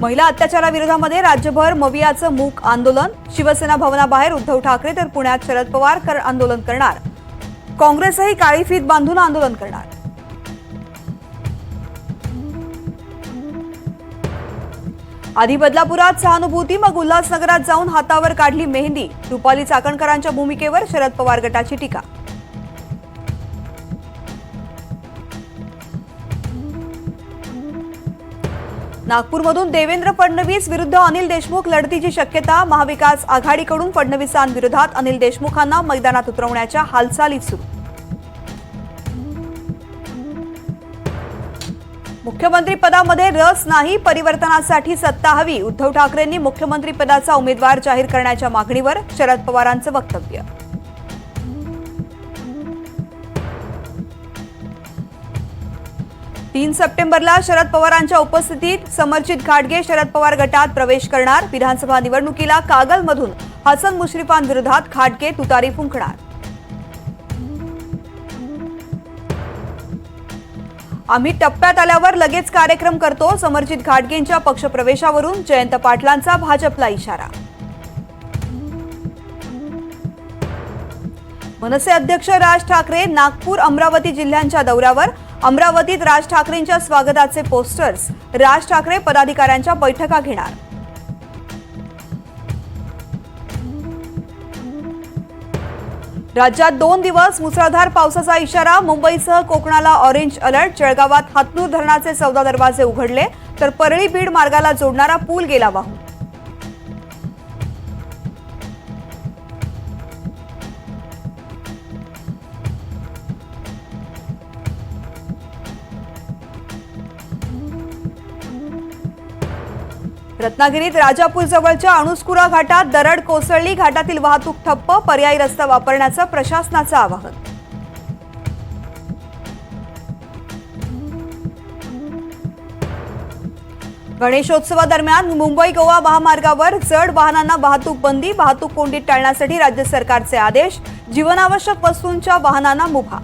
महिला अत्याचाराविरोधामध्ये राज्यभर मवियाचं मूक आंदोलन. शिवसेना भवनाबाहेर उद्धव ठाकरे तर पुण्यात शरद पवार कर आंदोलन करणार. काँग्रेसही काळी फीत बांधून आंदोलन करणार. आधी बदलापुरात सहानुभूती मग उल्हासनगरात जाऊन हातावर काढली मेहंदी. रुपाली चाकणकरांच्या भूमिकेवर शरद पवार गटाची टीका. नागपूरमधून देवेंद्र फडणवीस विरुद्ध अनिल देशमुख लढतीची शक्यता महाविकास आघाडीकडून फडणवीसांविरोधात अनिल देशमुखांना मैदानात उतरवण्याच्या हालचाली सुरू. मुख्यमंत्री पदामध्ये रस नाही परिवर्तनासाठी सत्ता हवी. उद्धव ठाकरेंनी मुख्यमंत्री पदाचा उमेदवार जाहीर करण्याच्या मागणीवर शरद पवारांचं वक्तव्य. तीन सप्टेंबरला शरद पवारांच्या उपस्थितीत समर्जित घाटगे शरद पवार गटात प्रवेश करणार. विधानसभा निवडणुकीला कागलमधून हसन मुश्रीफांविरोधात घाटगे तुतारी फुंकणार. आम्ही टप्प्यात आल्यावर लगेच कार्यक्रम करतो. समर्जित घाटगेंच्या पक्षप्रवेशावरून जयंत पाटलांचा भाजपला इशारा. मनसे अध्यक्ष राज ठाकरे नागपूर अमरावती जिल्ह्यांच्या दौऱ्यावर अमरावतीत राज ठाकरेंच्या स्वागताचे पोस्टर्स राज ठाकरे पदाधिकाऱ्यांच्या बैठका घेणार. राज्यात दोन दिवस मुसळधार पावसाचा इशारा मुंबईसह कोकणाला ऑरेंज अलर्ट जळगावात हातनूर धरणाचे चौदा दरवाजे उघडले तर परळी बीड मार्गाला जोडणारा पूल गेला वाहून. रत्नागिरीत राजापूरजवळच्या अणुस्कुरा घाटात दरड कोसळली. घाटातील वाहतूक ठप्प. पर्यायी रस्ता वापरण्याचं प्रशासनाचं आवाहन. गणेशोत्सवादरम्यान मुंबई गोवा महामार्गावर जड वाहनांना वाहतूक बंदी. वाहतूक कोंडीत टाळण्यासाठी राज्य सरकारचे आदेश. जीवनावश्यक वस्तूंच्या वाहनांना मुभा.